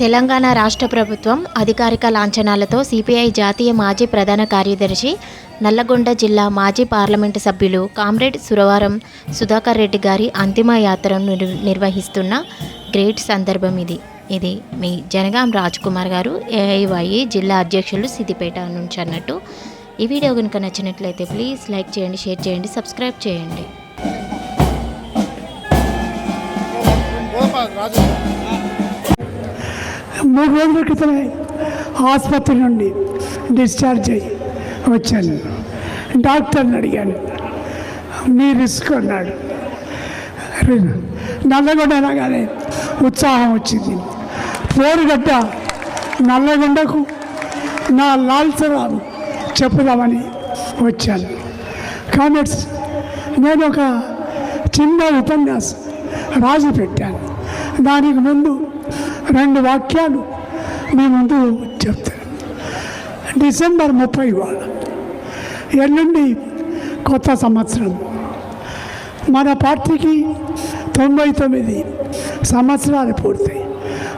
తెలంగాణ రాష్ట్ర ప్రభుత్వం అధికారిక లాంఛనాలతో సిపిఐ జాతీయ మాజీ ప్రధాన కార్యదర్శి నల్లగొండ జిల్లా మాజీ పార్లమెంటు సభ్యులు కామ్రేడ్ సురవరం సుధాకర్ రెడ్డి గారి అంతిమ యాత్రను నిర్వహిస్తున్న గ్రేట్ సందర్భం ఇది. ఇది మీ జనగాం రాజ్ కుమార్ గారు ఏఐవై జిల్లా అధ్యక్షులు సిద్దిపేట నుంచి అన్నట్టు. ఈ వీడియో కనుక నచ్చినట్లయితే ప్లీజ్ లైక్ చేయండి షేర్ చేయండి సబ్స్క్రైబ్ చేయండి. మూడు రోజుల క్రితమే ఆసుపత్రి నుండి డిశ్చార్జ్ అయ్యి వచ్చాను. డాక్టర్ని అడిగాను. మీ రిస్క్ అన్నాడు. నల్లగొండ అనగానే ఉత్సాహం వచ్చింది. పోరుగడ్డ నల్లగొండకు నా లాల్సరాలు చెప్పుదామని వచ్చాను. కామెంట్స్ నేను ఒక చిన్న ఉపన్యాసం రాజు పెట్టాను. దానికి ముందు రెండు వాక్యాలు మీ ముందు చెప్తాను. డిసెంబర్ ముప్పై వాళ్ళ ఎల్లుండి కొత్త సంవత్సరం. మన పార్టీకి తొంభై తొమ్మిది సంవత్సరాలు పూర్తయి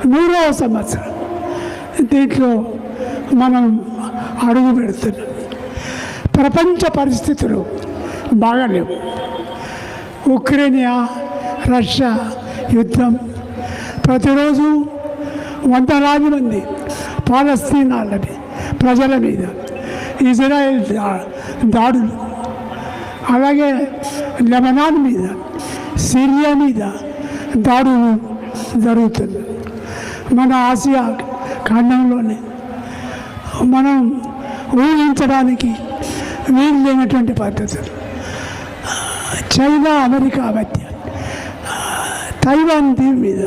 నూరవ సంవత్సరం. దీంట్లో మనం అడుగు పెడుతున్నాం. ప్రపంచ పరిస్థితులు బాగలేవు. ఉక్రెయినియా రష్యా యుద్ధం. ప్రతిరోజు వందలాది మంది పాలస్తీనాలని ప్రజల మీద. ఇజ్రాయెల్ దాడులు. అలాగే లెబనాన్ మీద సిరియా మీద దాడులు జరుగుతుంది. మన ఆసియా ఖండంలోనే. మనం ఊహించడానికి వీలు లేనటువంటి పద్ధతులు. చైనా అమెరికా మధ్య తైవాన్ దీవి మీద